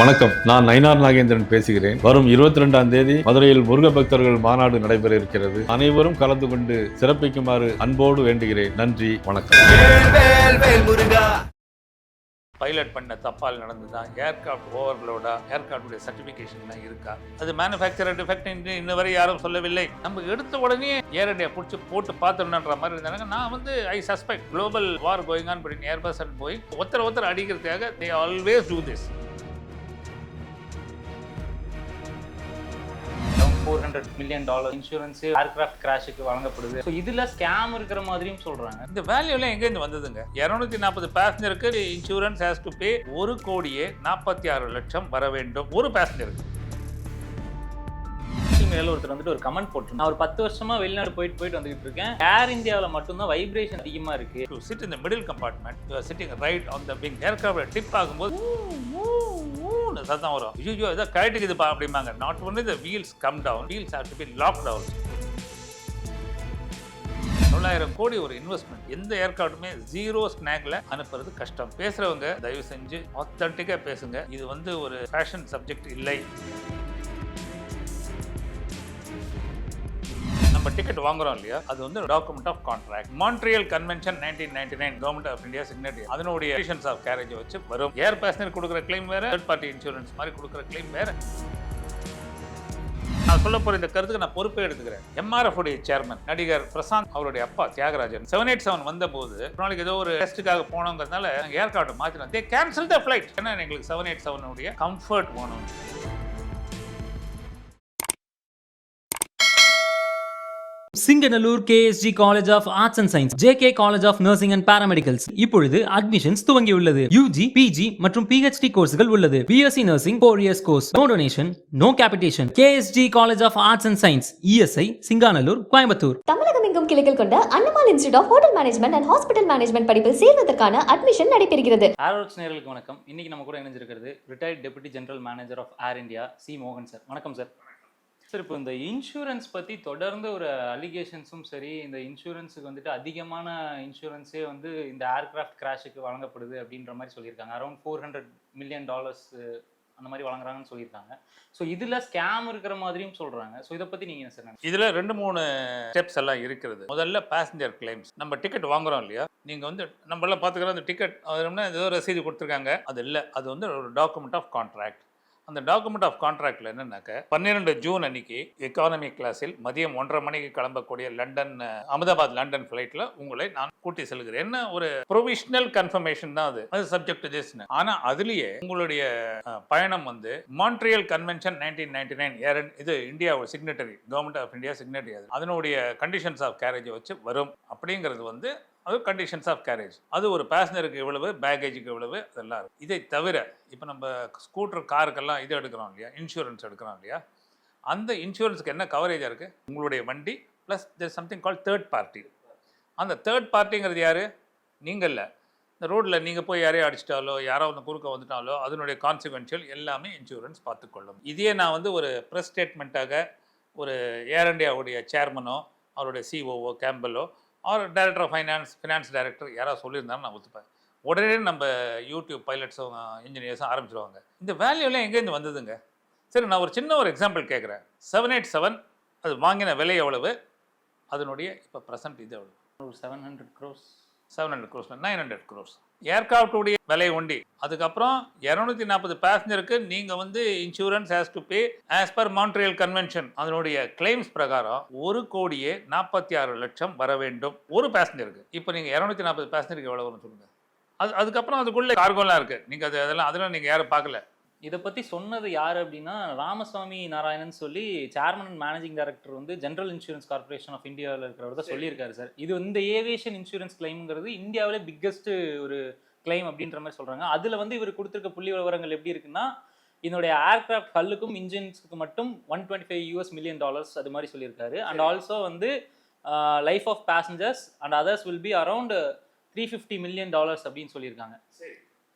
வணக்கம். நான் நயினார் நாகேந்திரன் பேசுகிறேன். வரும் இருபத்தி ரெண்டாம் தேதி மதுரையில் முருக பக்தர்கள் மாநாடு நடைபெற இருக்கிறது. அனைவரும் கலந்து கொண்டு சிறப்பிக்குமாறு அன்போடு வேண்டுகிறேன். நன்றி வணக்கம். பைலட் பண்ண தப்பால் நடந்ததா? ஏர்கிராஃப்ட் ஓவர்லோடா ஏர்கிராஃப்டுடைய சர்டிஃபிகேஷன்லாம் இருக்கா? அது மேனுஃபேக்சரர் டிஃபெக்ட் இன்ன வரை யாரும் சொல்லவில்லை. நம்ம எடுத்த உடனே ஏர் இண்டியா பிடிச்சி போட்டு பார்த்துடணுன்ற மாதிரி இருந்தாங்க. நான் வந்து I suspect global war going on between Airbus and போய் ஒருத்தர் ஒருத்தர் அடிக்கிறதுக்காக they always do this four hundred million dollar insurance aircraft கிராஷுக்கு வழங்கப்படுது. ஸோ இதுல ஸ்கேம் இருக்கிற மாதிரியும் சொல்றாங்க. இந்த வேல்யூலாம் எங்கேருந்து வந்ததுங்க? இரநூத்தி நாற்பது பேசஞ்சருக்கு இன்சூரன்ஸ் ஹேஸ் டு பே ஒரு கோடியே நாற்பத்தி ஆறு லட்சம் வர வேண்டும் ஒரு பேசஞ்சருக்கு மீடியாவில் ஒருத்தர் வந்துட்டு ஒரு கமெண்ட் போட்டு நான் ஒரு பத்து வருஷமா வெளிநாடு போயிட்டு போயிட்டு வந்துகிட்டு இருக்கேன். ஏர் இந்தியாவில் மட்டும்தான் வைப்ரேஷன் அதிகமா இருக்கு. Seat compartment you are sitting right on the wing. Aircraft dip ஆகும்போது ஊ, சத்தம் வரும். ஐயோ ஏதோ கழட்டுக்குதுப்பா அப்படிம்பாங்க. Not only the wheels come down wheels have to be lock down தொள்ளாயிரம் கோடி ஒரு இன்வெஸ்ட்மெண்ட் எந்த ஏற்காட்டுமே ஜீரோ ஸ்நாக்ல அனுப்புறது கஷ்டம். பேசுறவங்க தயவு செஞ்சு ஆத்தன்டிக்கா பேசுங்க. இது வந்து ஒரு ஃபேஷன் சப்ஜெக்ட் இல்லை. நம்ம டிக்கெட் வாங்குறோம் இல்லையா? அது வந்து document of contract Montreal convention nineteen ninety nine government of India signatory அதனுடைய கண்டிஷன்ஸ் ஆஃப் கேரேஜ் வச்சு வரும். ஏர் பேசஞ்சர் கொடுக்குற கிளைம் வேற தேர்ட் பார்ட்டி இன்சூரன்ஸ் மாதிரி கொடுக்குற கிளைம் வேற. நான் சொல்ல போற இந்த கருத்துக்கு நான் பொறுப்பே எடுத்துக்கிறேன். எம்ஆர்எஃப் உடைய சேர்மன் நடிகர் பிரசாந்த் அவருடைய அப்பா தியாகராஜன் செவன் எயிட் செவன் வந்த போது நாளைக்கு ஏதோ ஒரு டெஸ்ட்டுக்காக போனோங்கிறதுனால ஏர்கார்டு மாற்றினோம் தே கேன்சல் த ஃபிளைட் ஏன்னா எங்களுக்கு செவன் எயிட் செவனுடைய கம்ஃபர்ட் போகணும் Singanallur KSG college of arts and science JK college of nursing and paramedicals இப்பொழுது அட்மிஷன்ஸ் துவங்கியுள்ளது. யூஜி பிஜி மற்றும் பிஹெச்டி கோர்ஸ்கள் உள்ளது. BSc nursing four years course no donation no capitation KSG college of arts and science ESI Singanallur Coimbatore Tamilagam எங்கும் கிளைகள் கொண்ட அண்ணமால் institute of hotel management and hospital management படிப்பில் சேர்வதற்கான அட்மிஷன் நடைபெறுகிறது. ஏரோட்ஸ் நேர்களுக்கு வணக்கம். இன்னைக்கு நம்ம கூட இணைஞ்சிருக்கிறது retired deputy general manager of Air India C மோகன் சார் வணக்கம் சார் சார் இப்போ இந்த இன்சூரன்ஸ் பற்றி தொடர்ந்து ஒரு அலிகேஷன்ஸும் சரி இந்த இன்சூரன்ஸுக்கு வந்துட்டு அதிகமான இன்சூரன்ஸே வந்து இந்த ஏர்கிராஃப்ட் கிராஷுக்கு வழங்கப்படுது அப்படின்ற மாதிரி சொல்லியிருக்காங்க. Around four hundred million dollars அந்த மாதிரி வழங்குறாங்கன்னு சொல்லியிருக்காங்க. ஸோ இதில் ஸ்கேம் இருக்கிற மாதிரியும் சொல்கிறாங்க ஸோ இதை பற்றி நீங்கள் என்ன சார் இதில் ரெண்டு மூணு ஸ்டெப்ஸ் எல்லாம் இருக்கிறது. முதல்ல பேசஞ்சர் கிளைம்ஸ் நம்ம டிக்கெட் வாங்குறோம் இல்லையா? நீங்கள் வந்து நம்மளாம் பார்த்துக்கிறோம் அந்த டிக்கெட் ஏதோ ரசீது கொடுத்துருக்காங்க. அது இல்லை. அது வந்து ஒரு டாக்குமெண்ட் ஆஃப் கான்ட்ராக்ட் அந்த டாக்குமெண்ட் ஆஃப் கான்ட்ராக்டில் என்னன்னாக்க பன்னிரெண்டு ஜூன் அன்னைக்கு எக்கானமி கிளாஸில் மதியம் ஒன்றரை மணிக்கு கிளம்பக்கூடிய லண்டன் அகமதாபாத் லண்டன் ஃப்ளைட்டில் உங்களை நான் கூட்டி செல்கிறேன். என்ன ஒரு ப்ரொவிஷனல் கன்ஃபர்மேஷன் தான் அது. அது சப்ஜெக்ட் டு ஆனால் அதுலேயே உங்களுடைய பயணம் வந்து Montreal convention nineteen ninety nine இது இந்தியாவோட signatory government of India signatory அது. அதனுடைய கண்டிஷன்ஸ் ஆஃப் கேரேஜ் வச்சு வரும். அப்படிங்கிறது வந்து அது கண்டிஷன்ஸ் ஆஃப் கேரேஜ் அது ஒரு பேசஞ்சருக்கு எவ்வளவு பேகேஜுக்கு எவ்வளவு அதெல்லாம் இருக்கு. இதை தவிர இப்போ நம்ம ஸ்கூட்டர் காருக்கெல்லாம் இது எடுக்கிறோம் இல்லையா? இன்சூரன்ஸ் எடுக்கிறோம் இல்லையா? அந்த இன்சூரன்ஸுக்கு என்ன கவரேஜாக இருக்குது உங்களுடைய வண்டி plus there something call third party அந்த தேர்ட் பார்ட்டிங்கிறது யார்? நீங்கள் இல்லை. இந்த ரோட்டில் நீங்கள் போய் யாரையும் அடிச்சிட்டாலோ யாரோ ஒன்று குறுக்க வந்துட்டாலோ அதனுடைய கான்சிக்வென்ஷியல் எல்லாமே இன்சூரன்ஸ் பார்த்துக்கொள்ளும். இதே நான் வந்து ஒரு ப்ரெஸ் ஸ்டேட்மெண்ட்டாக ஒரு ஏர் இண்டியாவுடைய சேர்மனோ அவருடைய COO கேம்பலோ or director of finance finance director யாராவது சொல்லியிருந்தாலும் நான் ஒத்துப்பேன். உடனே நம்ம யூடியூப் பைலட்ஸும் இன்ஜினியர்ஸும் ஆரம்பிச்சிருவாங்க. இந்த வேல்யூலாம் எங்கேருந்து வந்ததுங்க? சரி நான் ஒரு சின்ன ஒரு எக்ஸாம்பிள் கேட்குறேன். செவன் எயிட் செவன் அது வாங்கின விலை எவ்வளவு? அதனுடைய இப்போ ப்ரெசன்ட் இது எவ்வளவு? ஒரு seven hundred crores seven hundred crores nine hundred crores ஏர்க்ராஃப்டுடைய விலை ஒண்டி அதுக்கப்புறம் இரநூத்தி நாற்பது பேசஞ்சருக்கு நீங்கள் வந்து insurance has to pay as per Montreal convention அதனுடைய கிளைம்ஸ் பிரகாரம் ஒரு கோடியே நாற்பத்தி ஆறு லட்சம் வர வேண்டும் ஒரு பேசஞ்சருக்கு இப்போ நீங்கள் இரநூத்தி நாற்பது பேசஞ்சருக்கு எவ்வளோ வரும்னு சொல்லுங்கள் அது அதுக்கப்புறம் அதுக்குள்ளே கார்கோலாம் இருக்குது நீங்கள் அது அதெல்லாம் அதெல்லாம் நீங்கள் யாரும் பார்க்கல. இதை பற்றி சொன்னது யார் அப்படின்னா ராமசாமி நாராயணன் சொல்லி சேர்மன் அண்ட் மேனேஜிங் டைரக்டர் வந்து ஜென்ரல் இன்சூரன்ஸ் கார்ப்பரேஷன் ஆஃப் இந்தியாவில் இருக்கிறவர் தான் சொல்லியிருக்காரு சார். இது இந்த ஏவியேஷன் இன்சூரன்ஸ் கிளைம்ங்கிறது இந்தியாவிலே பிக்கஸ்ட் ஒரு கிளைம் அப்படின்ற மாதிரி சொல்கிறாங்க அதில் வந்து இவர் கொடுத்துருக்க புள்ளி விவரங்கள் எப்படி இருக்குன்னா இதனுடைய ஏர்கிராஃப்ட் கல்லுக்கும் இன்ஜின்ஸுக்கு மட்டும் one twenty five US million dollars அது மாதிரி சொல்லியிருக்காரு. அண்ட் ஆல்சோ வந்து life of passengers and others will be around three fifty million dollars அப்படின்னு சொல்லியிருக்காங்க.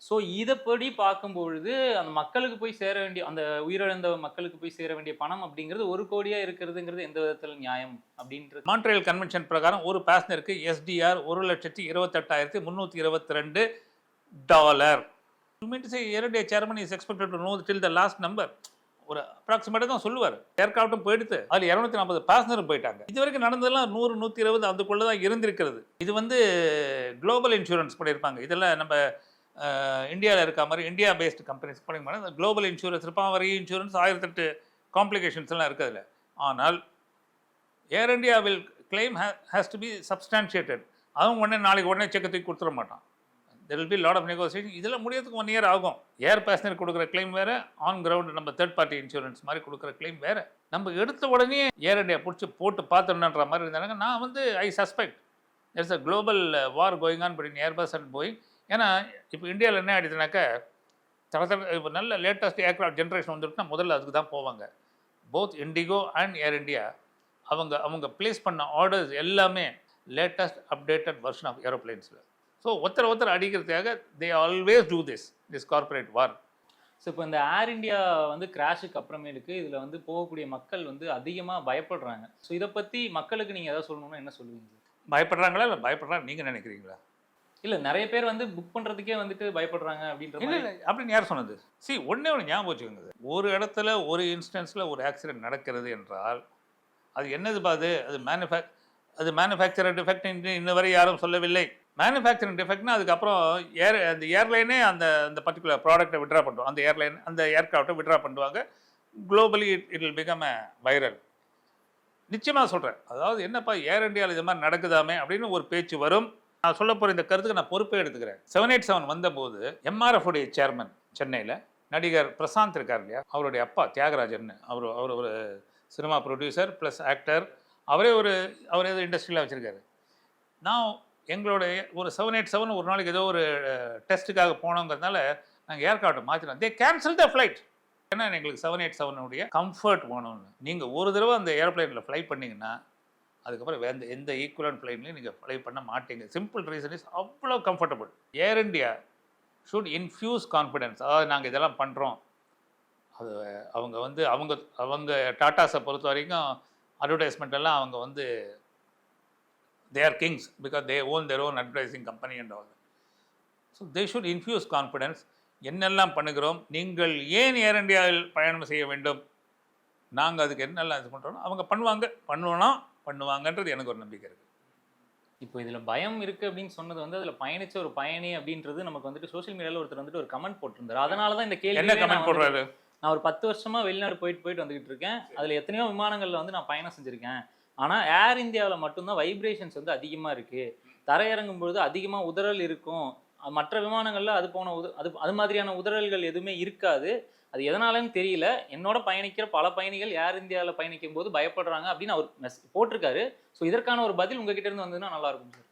ஸோ இதைப்படி பார்க்கும்பொழுது அந்த மக்களுக்கு போய் சேர வேண்டிய அந்த உயிரிழந்த மக்களுக்கு போய் சேர வேண்டிய பணம் அப்படிங்கிறது ஒரு கோடியாக இருக்கிறதுங்கிறது எந்த விதத்தில் நியாயம் அப்படின்றது. மான்ட்ரியல் கன்வென்ஷன் பிரகாரம் ஒரு பேசஞ்சருக்கு எஸ்டிஆர் ஒரு லட்சத்தி இருபத்தெட்டாயிரத்தி முந்நூற்றி இருபத்தி ரெண்டு dollar you mean chairman is expected to know till the last number ஒரு அப்ராக்சிமேட்டாக தான் சொல்லுவார். ஏர்க்ராஃப்ட்டும் போயிடுத்து. அதில் இரநூத்தி நாற்பது பேசஞ்சரும் போயிட்டாங்க. இது வரைக்கும் நடந்ததெல்லாம் நூறு நூற்றி இருபது அதுக்குள்ளே தான் இருந்திருக்கிறது. இது வந்து குளோபல் இன்சூரன்ஸ் பண்ணியிருப்பாங்க. இதெல்லாம் நம்ம இந்தியாவில் இருக்க மாதிரி இந்தியா பேஸ்டு கம்பெனிஸ் பண்ணிருப்பாங்க குளோபல் இன்சூரன்ஸ் இருப்பான் வரி இன்சூரன்ஸ் ஆயிரத்தெட்டு காம்ப்ளிகேஷன்ஸ் எல்லாம் இருக்குதுல ஆனால் air India will claim has to be substantiated அவன் உடனே நாளைக்கு உடனே செக்கை தூக்கி கொடுத்துட மாட்டான். There will be lot of negotiation இதில் முடியறதுக்கு ஒன் இயர் ஆகும். ஏர் பேசஞ்சர் கொடுக்குற கிளைம் வேறு ஆன் கிரவுண்ட் நம்ம தேர்ட் பார்ட்டி இன்சூரன்ஸ் மாதிரி கொடுக்குற கிளைம் வேறு. நம்ம எடுத்த உடனே ஏர் இண்டியா பிடிச்சி போட்டு பார்த்துடணுன்ற மாதிரி இருந்தாங்க. நான் வந்து I suspect it's a global war going on between Airbus and Boeing ஏன்னா இப்போ இந்தியாவில் என்ன ஆயிடுச்சுனாக்கா தர தர இப்போ நல்ல லேட்டஸ்ட் ஏர்க்ராஃப்ட் ஜென்ரேஷன் வந்துருக்குன்னா முதல்ல அதுக்கு தான் போவாங்க. Both IndiGo and air India அவங்க அவங்க ப்ளேஸ் பண்ண ஆர்டர்ஸ் எல்லாமே லேட்டஸ்ட் அப்டேட்டட் வெர்ஷன் ஆஃப் ஏரோப்ளைன்ஸில் ஸோ ஒருத்தர் ஒருத்தர் அடிக்கிறதுக்காக they always do this this corporate war so இப்போ இந்த ஏர் இந்தியா வந்து கிராஷுக்கு அப்புறமேலுக்கு இதில் வந்து போகக்கூடிய மக்கள் வந்து அதிகமாக பயப்படுறாங்க. ஸோ இதை பற்றி மக்களுக்கு நீங்கள் எதாவது சொல்லணும்னா என்ன சொல்லுவீங்க? பயப்படுறாங்களா இல்லை பயப்படுறாங்க நீங்கள் நினைக்கிறீங்களா? இல்லை நிறைய பேர் வந்து புக் பண்ணுறதுக்கே வந்துட்டு பயப்படுறாங்க அப்படின்ற இல்லை அப்படின்னு யார் சொன்னது? சி ஒன்றே ஒன்று ஞாபகம் வச்சுக்கோங்க. ஒரு இடத்துல ஒரு இன்ஸ்டன்ஸில் ஒரு ஆக்சிடென்ட் நடக்கிறது என்றால் அது என்னது பாது அது? மேனுஃபேக் அது மேனுஃபேக்சரர் டிஃபெக்ட் இன்ன வரை யாரும் சொல்லவில்லை. மேனுஃபேக்சரிங் டிஃபெக்ட்னா அதுக்கப்புறம் ஏர் அந்த ஏர்லைனே அந்த அந்த பர்டிகுலர் ப்ராடக்ட்டை விட்ரா பண்ணுறோம் அந்த ஏர்லைன் அந்த ஏர்க்ராஃப்டை விட்ரா பண்ணுவாங்க. Globally it it will become a viral நிச்சயமாக சொல்கிறேன் அதாவது என்னப்பா ஏர் இந்தியாவில் இது மாதிரி நடக்குதாமே அப்படின்னு ஒரு பேச்சு வரும். நான் சொல்ல போகிற இந்த கருத்துக்கு நான் பொறுப்பே எடுத்துக்கிறேன். செவன் எயிட் செவன் வந்தபோது எம்ஆர்எஃப் உடைய சேர்மன் சென்னையில் நடிகர் பிரசாந்த் இருக்கார் இல்லையா? அவருடைய அப்பா தியாகராஜன். அவர் அவர் ஒரு சினிமா ப்ரொடியூசர் ப்ளஸ் ஆக்டர் அவரே ஒரு அவர் ஏதோ இண்டஸ்ட்ரியில் வச்சுருக்காரு. நான் எங்களுடைய ஒரு செவன் எயிட் செவன் ஒரு நாளைக்கு ஏதோ ஒரு டெஸ்ட்டுக்காக போனோங்கிறதுனால நாங்கள் ஏற்காட்டை மாற்றினோம் தே கேன்சல் த ஃப்ளைட் ஏன்னா எங்களுக்கு செவன் எயிட் செவனுடைய கம்ஃபர்ட் வேணும்னு. நீங்கள் ஒரு தடவை அந்த ஏரோப்ளைனில் ஃப்ளை பண்ணிங்கன்னா அதுக்கப்புறம் வேந்த எந்த ஈக்குவலன் ஃப்ளைட்லையும் நீங்கள் ஃப்ளை பண்ண மாட்டீங்க. சிம்பிள் ரீசன் இஸ் அவ்வளோ comfortable air India should infuse confidence அதாவது நாங்கள் இதெல்லாம் பண்ணுறோம் அது அவங்க வந்து அவங்க அவங்க டாட்டாஸை பொறுத்த வரைக்கும் அட்வர்டைஸ்மெண்ட் எல்லாம் அவங்க வந்து they are kings because they own their own advertising company and so they should infuse confidence என்னெல்லாம் பண்ணுகிறோம்? நீங்கள் ஏன் ஏர் இந்தியாவில் பயணம் செய்ய வேண்டும்? நாங்கள் அதுக்கு என்னெல்லாம் இது பண்ணுறோம் அவங்க பண்ணுவாங்க. பண்ணுவோன்னா பண்ணுவாங்கன்றது எனக்கு ஒரு நம்பிக்கை இருக்குது இப்போ இதில் பயம் இருக்குது அப்படின்னு சொன்னது வந்து அதில் பயணிச்ச ஒரு பயணி அப்படின்றது நமக்கு வந்துட்டு சோஷியல் மீடியாவில் ஒருத்தர் வந்துட்டு ஒரு கமெண்ட் போட்டிருந்தாரு. அதனால தான் இந்த கேள்வி என்ன கமெண்ட் போடுறாரு? நான் ஒரு பத்து வருஷமா வெளிநாடு போயிட்டு போயிட்டு வந்துகிட்டு இருக்கேன். அதில் எத்தனையோ விமானங்களில் வந்து நான் பயணம் செஞ்சுருக்கேன். ஆனால் ஏர் இந்தியாவில் மட்டும்தான் வைப்ரேஷன்ஸ் வந்து அதிகமாக இருக்குது தரையிறங்கும் பொழுது அதிகமாக உதறல் இருக்கும். மற்ற விமானங்களில் அது போன உத அது அது மாதிரியான உதறல்கள் எதுவுமே இருக்காது. அது எதனாலன்னு தெரியல. என்னோட பயணிக்கிற பல பயணிகள் ஏர் இந்தியாவில் பயணிக்கும் போது பயப்படுறாங்க அப்படின்னு அவர் மெஸ் போட்டிருக்காரு. ஸோ இதற்கான ஒரு பதில் உங்ககிட்ட இருந்து வந்ததுன்னா நல்லா இருக்கும் சார்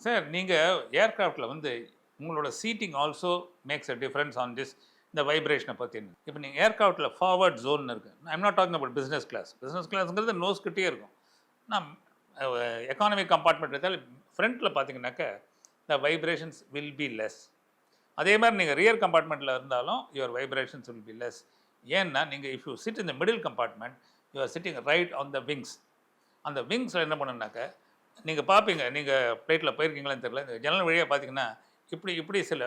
சார் நீங்கள் ஏர்கிராஃப்டில் வந்து உங்களோட seating also makes a difference on this இந்த வைப்ரேஷனை பற்றி இப்போ நீங்கள் ஏர்கிராஃப்டில் ஃபார்வர்ட் ஜோன் இருக்குது I'm not talking about business class business கிளாஸ்ங்கிறது நோஸ்கிட்டே இருக்கும். நான் எக்கானமிக் கம்பார்ட்மெண்ட் எடுத்தால் ஃப்ரண்ட்டில் பார்த்தீங்கன்னாக்க the vibrations will be less அதே மாதிரி நீங்கள் ரியர் கம்பார்ட்மெண்ட்டில் இருந்தாலும் your vibrations will be less ஏன்னா நீங்கள் இஃப் யூ சிட் இந்த middle compartment you are sitting right on the wings அந்த விங்ஸில் என்ன பண்ணுனாக்க நீங்கள் பார்ப்பீங்க நீங்கள் ஃப்ளைட்டில் போயிருக்கீங்களான்னு தெரியல. இந்த ஜன்னல் வழியாக பார்த்தீங்கன்னா இப்படி இப்படி சில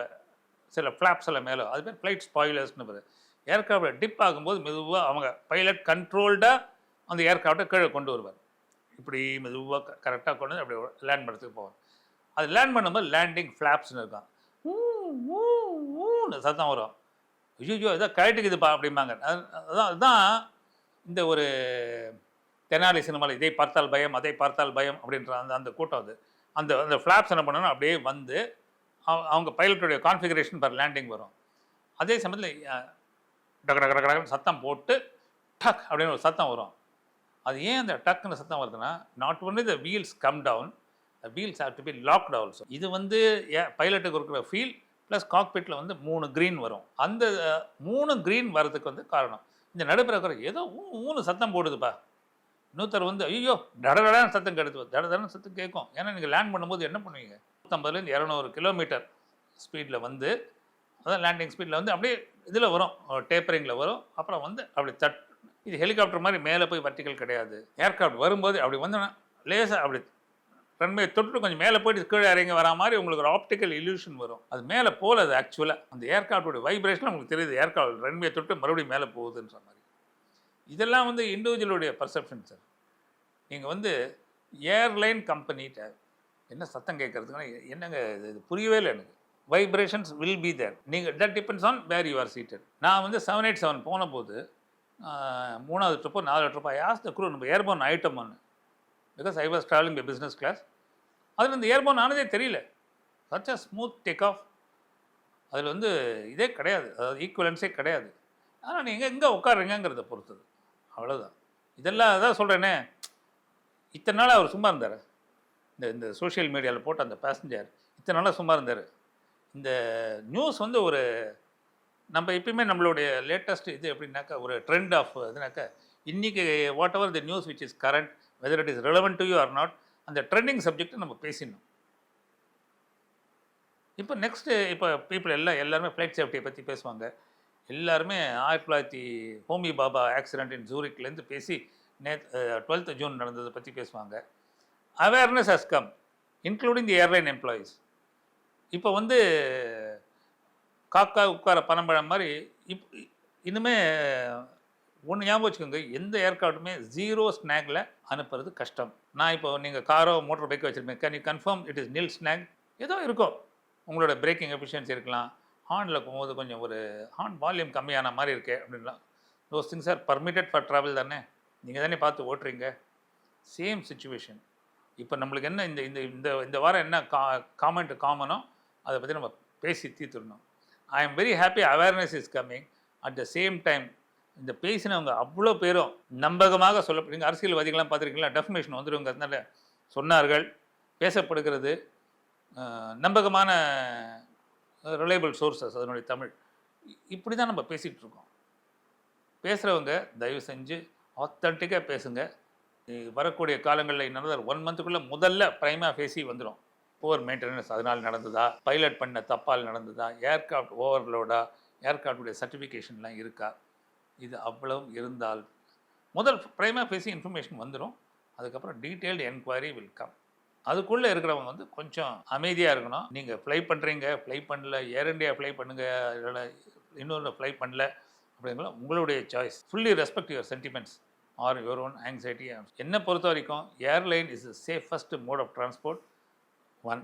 சில ஃப்ளாப்ஸ் எல்லாம் மேலே அது பேர் ஃப்ளைட் ஸ்பாயிலர்ஸ்னு பேர். ஏர்க்ராஃப்டை டிப் ஆகும்போது மெதுவாக அவங்க பைலட் கண்ட்ரோல்டாக அந்த ஏர்க்ராஃப்டை கீழே கொண்டு வருவார். இப்படி மெதுவாக கரெக்டாக கொண்டு வந்து அப்படி லேண்ட் பண்ணுறதுக்கு போவார். அது லேண்ட் பண்ணும்போது லேண்டிங் ஃப்ளாப்ஸ்னு இருக்கான் ஊ, ஊன்னு சத்தம் வரும். ஐயோ இதை கழட்டுக்குதுப்பா அப்படிம்பாங்க. அதுதான் அதுதான் இந்த ஒரு தெனாலி சினிமாவில் இதை பார்த்தால் பயம் அதை பார்த்தால் பயம் அப்படின்ற அந்த அந்த கூட்டம் அது. அந்த அந்த ஃப்ளாப்ஸ் என்ன பண்ணணும் அப்படியே வந்து அவங்க பைலட்டுடைய கான்ஃபிகரேஷன் பர் லேண்டிங் வரும். அதே சமயத்தில் டக் டக் டக் சத்தம் போட்டு டக் அப்படின்னு ஒரு சத்தம் வரும். அது ஏன் அந்த டக்குன்னு சத்தம் வருதுன்னா not only the wheels come down the wheels have to be locked also இது வந்து பைலட்டுக்கு இருக்கிற ஃபீல் ப்ளஸ் காக்பிட்டில் வந்து மூணு க்ரீன் வரும். அந்த மூணு க்ரீன் வரதுக்கு வந்து காரணம். இந்த நடுப்பிறக்கிற ஏதோ மூணு சத்தம் போடுதுப்பா. இன்னொருத்தர் வந்து ஐயோ டடடடான சத்தம் கெடுத்து டடடன சத்தம் கேட்கும். ஏன்னா நீங்கள் லேண்ட் பண்ணும்போது என்ன பண்ணுவீங்க? நூற்றம்பதுலேருந்து இரநூறு கிலோமீட்டர் ஸ்பீடில் வந்து அதான் லேண்டிங் ஸ்பீடில் வந்து அப்படியே இதில் வரும். டேப்பரிங்கில் வரும். அப்புறம் வந்து அப்படி தட் இது ஹெலிகாப்டர் மாதிரி மேலே போய் வர்டிகல் கிடையாது. ஏர்க்ராஃப்ட் வரும்போது அப்படி வந்தோன்னா லேசாக அப்படி ரன்வே தொட்டு கொஞ்சம் மேலே போயிட்டு கீழே இறங்கி வரா மாதிரி உங்களுக்கு ஒரு ஆப்டிக்கல் இல்யூஷன் வரும். அது மேலே போகல அது ஆக்சுவலாக அந்த ஏர்கார்டோட வைப்ரேஷன் உங்களுக்கு தெரியுது ஏர்க்ராஃப்ட் ரன்வே தொட்டு மறுபடியும் மேலே போகுதுன்ற மாதிரி. இதெல்லாம் வந்து இண்டிவிஜுவலுடைய பர்செப்ஷன் சார் நீங்கள் வந்து ஏர்லைன் கம்பெனிகிட்ட என்ன சத்தம் கேட்குறதுக்குன்னா என்னங்க இது? இது புரியவே இல்லை எனக்கு. வைப்ரேஷன்ஸ் வில் பி தேர் நீங்கள் that depends on where you are seated நான் வந்து செவன் எயிட் செவன் போன போது மூணாவது ட்ரிப்போ நாலு ட்ரிப்போ யாஸ் த குரூ நம்ம ஏர்போன் ஒன்று because I was travelling by business class அதில் இந்த ஏர்போன் ஆனதே தெரியல. Such a smooth take off அதில் வந்து இதே கிடையாது. அதாவது ஈக்குவலன்ஸே கிடையாது. ஆனால் நீங்கள் எங்கே உட்காருங்கிறத பொறுத்தது. அவ்வளோதான் இதெல்லாம் அதான் சொல்கிறேனே இத்தனை நாள் அவர் சும்மா இருந்தார். இந்த இந்த சோஷியல் மீடியாவில் போட்ட அந்த பேசஞ்சர் இத்தனை நாளாக சும்மா இருந்தார். இந்த நியூஸ் வந்து ஒரு நம்ம எப்பயுமே நம்மளுடைய லேட்டஸ்ட் இது எப்படின்னாக்கா ஒரு ட்ரெண்ட் ஆஃப் இதுனாக்கா இன்றைக்கி whatever the news which is current whether it is relevant to you or not அந்த ட்ரெண்டிங் சப்ஜெக்ட் நம்ம பேசிடணும். இப்போ நெக்ஸ்ட்டு இப்போ பீப்புள் எல்லாம் எல்லாருமே ஃப்ளைட் சேஃப்டியை பற்றி பேசுவாங்க. எல்லாருமே ஆயிரத்தி தொள்ளாயிரத்தி ஹோமி பாபா ஆக்சிடென்ட் இன் ஜூரிக்லேருந்து பேசி நேத் டுவெல்த் ஜூன் நடந்ததை பற்றி பேசுவாங்க. Awareness has come including the airline employees இப்போ வந்து காக்கா உட்கார பனம்பழம் மாதிரி இப் இன்னுமே ஒன்று ஞாபகம் வச்சுக்கோங்க எந்த ஏர்க்ராஃப்ட்டுமே ஜீரோ ஸ்நாக்ல அனுப்புறது கஷ்டம். நான் இப்போ நீங்கள் காரோ மோட்டர் பைக்கோ வச்சுருப்பேன் can you confirm it is nil snag ஏதோ இருக்கும். உங்களோட பிரேக்கிங் எஃபிஷியன்சி இருக்கலாம். ஹார்னில் போகும்போது கொஞ்சம் ஒரு ஹார்ன் வால்யூம் கம்மியான மாதிரி இருக்கே அப்படின்லாம். Those things are permitted for travel தானே? நீங்கள் தானே பார்த்து ஓட்டுறீங்க. சேம் சுச்சுவேஷன் இப்போ நம்மளுக்கு என்ன இந்த இந்த இந்த இந்த வாரம் என்ன கா காமெண்ட் காமனோ அதை பற்றி நம்ம பேசி தீர்த்துடணும். I am very happy awareness is coming at the same time இந்த பேசினவங்க அவ்வளோ பேரும் நம்பகமாக சொல்லப்படுங்க அரசியல்வாதிகள்லாம் பார்த்துருக்கீங்களா? டெஃபர்மேஷன் வந்துருங்கிறதுனால சொன்னார்கள் பேசப்படுகிறது நம்பகமான ரிலையபிள் சோர்சஸ் அதனுடைய தமிழ். இப்படி தான் நம்ம பேசிகிட்டு இருக்கோம். பேசுகிறவங்க தயவு செஞ்சு ஆத்தன்டிக்காக பேசுங்க. வரக்கூடிய காலங்களில் இன்னொரு ஒன் மந்த்துக்குள்ளே முதல்ல ப்ரைமா ஃபேசி வந்துடும் ஓவர் மெயின்டெனன்ஸ் அதனால் நடந்ததா? பைலட் பண்ண தப்பால் நடந்ததா? ஏர்க்ராஃப்ட் ஓவர்லோடா ஏர்க்ராஃப்டுடைய சர்டிஃபிகேஷன்லாம் இருக்கா? இது அவ்வளவும் இருந்தால் முதல் ப்ரைமா பேசி இன்ஃபர்மேஷன் வந்துடும் அதுக்கப்புறம் டீட்டெயில்டு என்கொயரி வில் கம் அதுக்குள்ளே இருக்கிறவங்க வந்து கொஞ்சம் அமைதியாக இருக்கணும். நீங்கள் ஃப்ளை பண்ணுறீங்க ஃப்ளை பண்ணல ஏர் இண்டியா ஃப்ளை பண்ணுங்கள் இல்லைன்னா இன்னொரு ஃப்ளை பண்ணல அப்படிங்கிற உங்களுடைய choice fully respect your sentiments are your own anxiety என்னை பொறுத்த வரைக்கும் airline is safest mode of transport one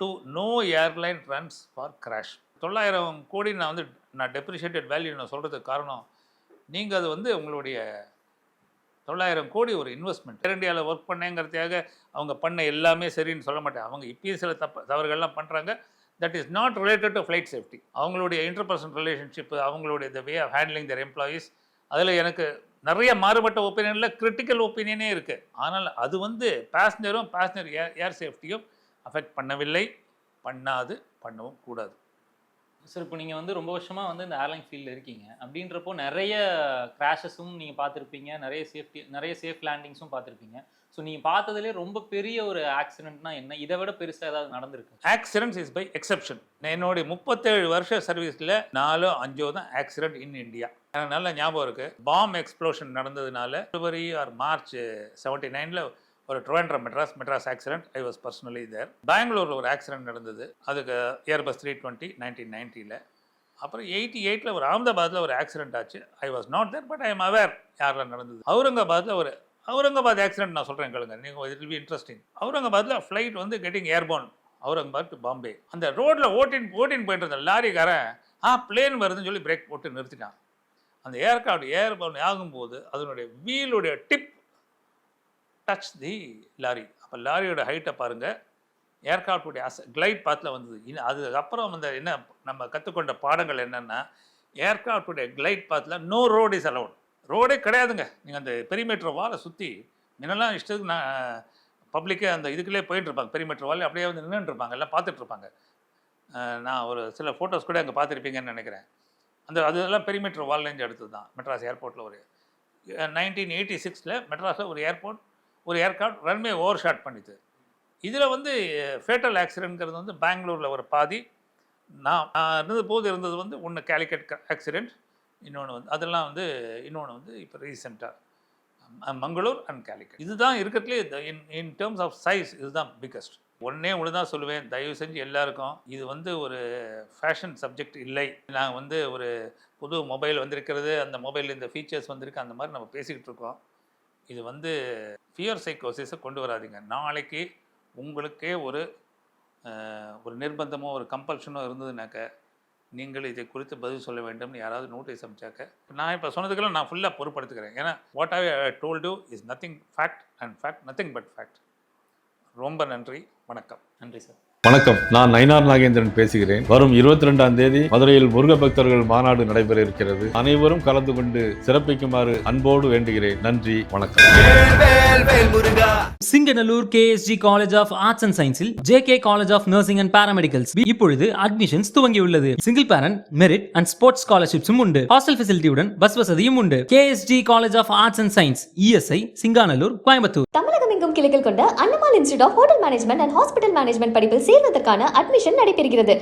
two no airline runs for crash தொள்ளாயிரம் கோடி நான் வந்து நான் டெப்ரிஷியேட்டட் வேல்யூ நான் சொல்கிறதுக்கு காரணம் நீங்கள் அது வந்து உங்களுடைய தொள்ளாயிரம் கோடி ஒரு இன்வெஸ்ட்மெண்ட் ஏர் ஒர்க் பண்ணேங்கிறதுக்காக அவங்க பண்ண எல்லாமே சரின்னு சொல்ல மாட்டேன். அவங்க இப்பயும் சில தப்பு தவறுகள்லாம் பண்ணுறாங்க that is not related to flight safety அவங்களுடைய இன்டர்பர்சனல் ரிலேஷன்ஷிப் அவங்களுடைய the way of handling their employees அதில் எனக்கு நிறைய மாறுபட்ட ஒப்பீனியனில் கிரிட்டிக்கல் ஒப்பீனியனே இருக்குது ஆனால் அது வந்து பேசஞ்சரும் பேசஞ்சர் ஏர் ஏர் சேஃப்டியும் அஃபெக்ட் பண்ணவில்லை. பண்ணாது பண்ணவும் கூடாது. சார் இப்போ நீங்கள் வந்து ரொம்ப வருஷமாக வந்து இந்த ஏர்லைன் ஃபீல்டில் இருக்கீங்க. அப்படின்றப்போ நிறைய கிராஷஸும் நீங்கள் பார்த்துருப்பீங்க. நிறைய சேஃப்டி நிறைய சேஃப் லேண்டிங்ஸும் பார்த்துருப்பீங்க. ஸோ நீங்கள் பார்த்ததுலேயே ரொம்ப பெரிய ஒரு ஆக்சிடென்ட்னா என்ன? இதை விட பெருசாக ஏதாவது நடந்திருக்கு? ஆக்சிடென்ட்ஸ் இஸ் பை எக்ஸெப்ஷன் என்னுடைய முப்பத்தேழு வருஷ சர்வீஸில் நாலோ அஞ்சோ தான் ஆக்சிடென்ட் இன் இந்தியா எனக்கு நல்ல ஞாபகம் இருக்குது பாம் எக்ஸ்ப்ளோஷன் நடந்ததுனால பிப்ரவரி ஆர் மார்ச் செவன்டி நைனில் ஒரு Trivandrum Madras Madras accident I was personally there பெங்களூரில் ஒரு ஆக்சிடென்ட் நடந்தது. அதுக்கு ஏர்பஸ் த்ரீ டுவெண்ட்டி நைன்டீன் நைன்ட்டியில் அப்புறம் எயிட்டி எயிட்டில் ஒரு அகமதாபாத்தில் ஒரு ஆக்சிடென்ட் ஆச்சு. I was not there but I am aware யாரில் நடந்தது. அவுரங்காபாத்தில் ஒரு அவுரங்காபாத் ஆக்சிடென்ட் நான் சொல்கிறேன் கேளுங்க. நீங்கள் இட் பி இன்ட்ரெஸ்டிங் அவுரங்காபாத்தில் ஃப்ளைட் வந்து getting airborne Aurangabad to Bombay. அந்த ரோட்டில் ஓட்டின் ஓட்டின் போயிட்டு இருந்த லாரிக்காரன் ஆ பிளேன் வருதுன்னு சொல்லி பிரேக் போட்டு நிறுத்திட்டான். அந்த ஏர்க்ராஃப்ட் ஏர்போன் ஆகும்போது அதனுடைய வீலுடைய டிப் டச் தி லாரி அப்போ லாரியோட ஹைட்டை பாருங்கள் ஏர்க்ராஃப்டுடைய அச கிளைட் பாத்தில் வந்தது. இன்னும் அதுக்கப்புறம் அந்த என்ன நம்ம கற்றுக்கொண்ட பாடங்கள் என்னென்னா ஏர்க்ராஃப்டுடைய கிளைட் பாத்தில் நோ ரோட் இஸ் அலவுட் ரோடே கிடையாதுங்க. நீங்கள் அந்த பெரிமீட்டர் வாலை சுற்றி முன்னெல்லாம் இஷ்டத்துக்கு நான் பப்ளிக்கே அந்த இதுக்குள்ளே போயிட்டு இருப்பாங்க. பெரிமீட்டர் வாலே அப்படியே வந்து நின்றுட்டுருப்பாங்க எல்லாம் பார்த்துட்ருப்பாங்க நான் ஒரு சில ஃபோட்டோஸ் கூட அங்கே பார்த்துருப்பீங்கன்னு நினைக்கிறேன். அந்த அதெல்லாம் பெரிமீட்டர் வால்லேருந்து எடுத்தது தான் மெட்ராஸ் ஏர்போர்ட்டில் ஒரு நைன்டீன் எயிட்டி சிக்ஸில் மெட்ராஸில் ஒரு ஏர்போர்ட் ஒரு ஏர்க்ராஃப்ட் ரன்வே ஓவர் ஷாட் பண்ணிது இதில் வந்து ஃபேட்டல் ஆக்சிடென்ட்ங்கிறது வந்து பெங்களூரில் ஒரு பாதி. நான் இருந்தது போது இருந்தது வந்து ஒன்று கேலிக்கட் ஆக்சிடெண்ட் இன்னொன்று வந்து அதெல்லாம் வந்து இன்னொன்று வந்து இப்போ ரீசெண்டாக மங்களூர் அண்ட் கேலிக்கட் இதுதான் இருக்கிறதுலே in in terms of size இதுதான் பிக்கஸ்ட் ஒன்றே ஒன்று தான் சொல்லுவேன். தயவு செஞ்சு எல்லாருக்கும் இது வந்து ஒரு ஃபேஷன் சப்ஜெக்ட் இல்லை. நாங்கள் வந்து ஒரு புது மொபைல் வந்திருக்கிறது அந்த மொபைலில் இந்த ஃபீச்சர்ஸ் வந்திருக்கு அந்த மாதிரி நம்ம பேசிக்கிட்டு இருக்கோம். இது வந்து ஃபியர் சைக்கோசிஸை கொண்டு வராதீங்க. நாளைக்கு உங்களுக்கே ஒரு ஒரு நிர்பந்தமோ ஒரு கம்பல்ஷனோ இருந்ததுனாக்க நீங்கள் இதை குறித்து பதில் சொல்ல வேண்டும்னு யாராவது நோட்டீஸ் அமைச்சாக்க நான் இப்போ சொன்னதுக்கெல்லாம் நான் ஃபுல்லாக பொறுப்படுத்துக்கிறேன். ஏன்னா what I told is nothing fact and fact nothing but fact ரொம்ப நன்றி. வணக்கம். நன்றி சார் வணக்கம். நான் நயினார் நாகேந்திரன் பேசுகிறேன். வரும் இருபத்தி ரெண்டாம் தேதி மதுரையில் முருக பக்தர்கள் மாநாடு நடைபெற இருக்கிறது. அனைவரும் கலந்து கொண்டு சிறப்பிக்குமாறு அன்போடு வேண்டுகிறேன். நன்றி வணக்கம். வேல் வேல் வேல் Muruga Singanallur KSG college of arts and சயின்ஸில் JK college of nursing and paramedicals இப்பொழுது அட்மிஷன்ஸ் துவங்கியுள்ளது. Single parent merit and sports ஸ்காலர்ஷிப்ஸும் உண்டு. ஹாஸ்டல் ஃபெசிலிட்டியுடன் பஸ் வசதியும் உண்டு. KSG college of arts and science ESI Singanallur Coimbatore. Tamilagam எங்கும் கிளைகள் கொண்ட அண்ணமால் institute of hotel management and hospital management படிப்பில் சேர்வதற்கான அட்மிஷன் நடைபெறுகிறது.